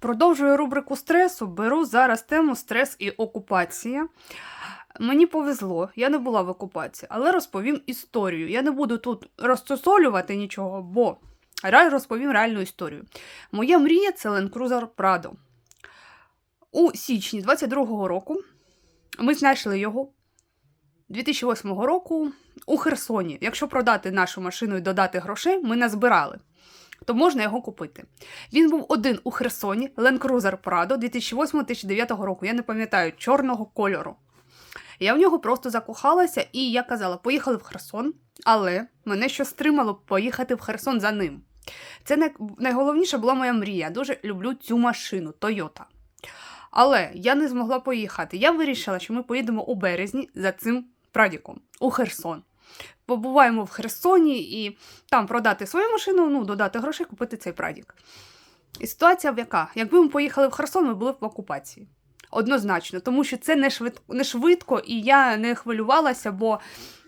Продовжую рубрику стресу. Беру зараз тему стрес і окупація. Мені повезло, я не була в окупації, але розповім історію. Я не буду тут розсосолювати нічого, бо розповім реальну історію. Моя мрія це Land Cruiser Prado. У січні 22-го року ми знайшли його 2008 року у Херсоні. Якщо продати нашу машину і додати грошей, ми назбирали, то можна його купити. Він був один у Херсоні, Land Cruiser Prado 2008-2009 року. Я не пам'ятаю чорного кольору. Я в нього просто закохалася, і я казала: поїхали в Херсон, але мене що стримало поїхати в Херсон за ним. Це най- найголовніша була моя мрія. Я дуже люблю цю машину Toyota. Але я не змогла поїхати. Я вирішила, що ми поїдемо у березні за цим прадіком у Херсон. Побуваємо в Херсоні і там продати свою машину, ну, додати грошей, купити цей прадік. І ситуація в яка? Якби ми поїхали в Херсон, ми були б в окупації. Однозначно, тому що це не швидко, не швидко, і я не хвилювалася, бо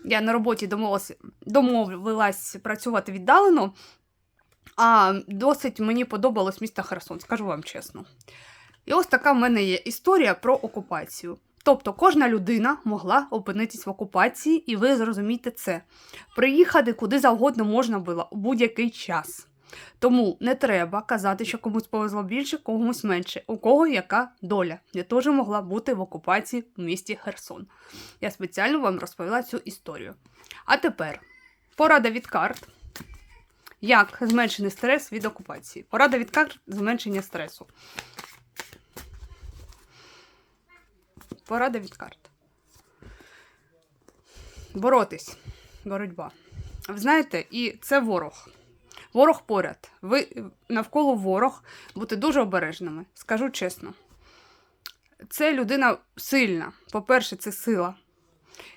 я на роботі домовилася, домовилась працювати віддалено. А досить мені подобалось місто Херсон, скажу вам чесно. І ось така в мене є історія про окупацію. Тобто кожна людина могла опинитись в окупації, і ви зрозумієте це. Приїхати куди завгодно можна було у будь-який час. Тому не треба казати, що комусь повезло більше, комусь менше. У кого яка доля. Я теж могла бути в окупації в місті Херсон. Я спеціально вам розповіла цю історію. А тепер порада від карт. Як зменшений стрес від окупації? Порада від карт зменшення стресу. Порада від карт. Боротись. Боротьба. Ви знаєте, і це ворог. Ворог поряд. Ви навколо ворог, бути дуже обережними. Скажу чесно. Це людина сильна. По-перше, це сила.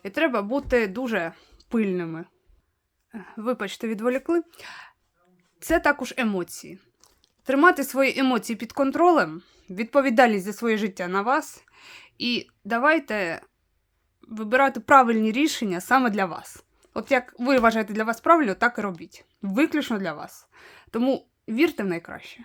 І треба бути дуже пильними. Вибачте, відволікли. Це також емоції. Тримати свої емоції під контролем, відповідальність за своє життя на вас. І давайте вибирати правильні рішення саме для вас. От як ви вважаєте для вас правильно, так і робіть. Виключно для вас. Тому вірте в найкраще.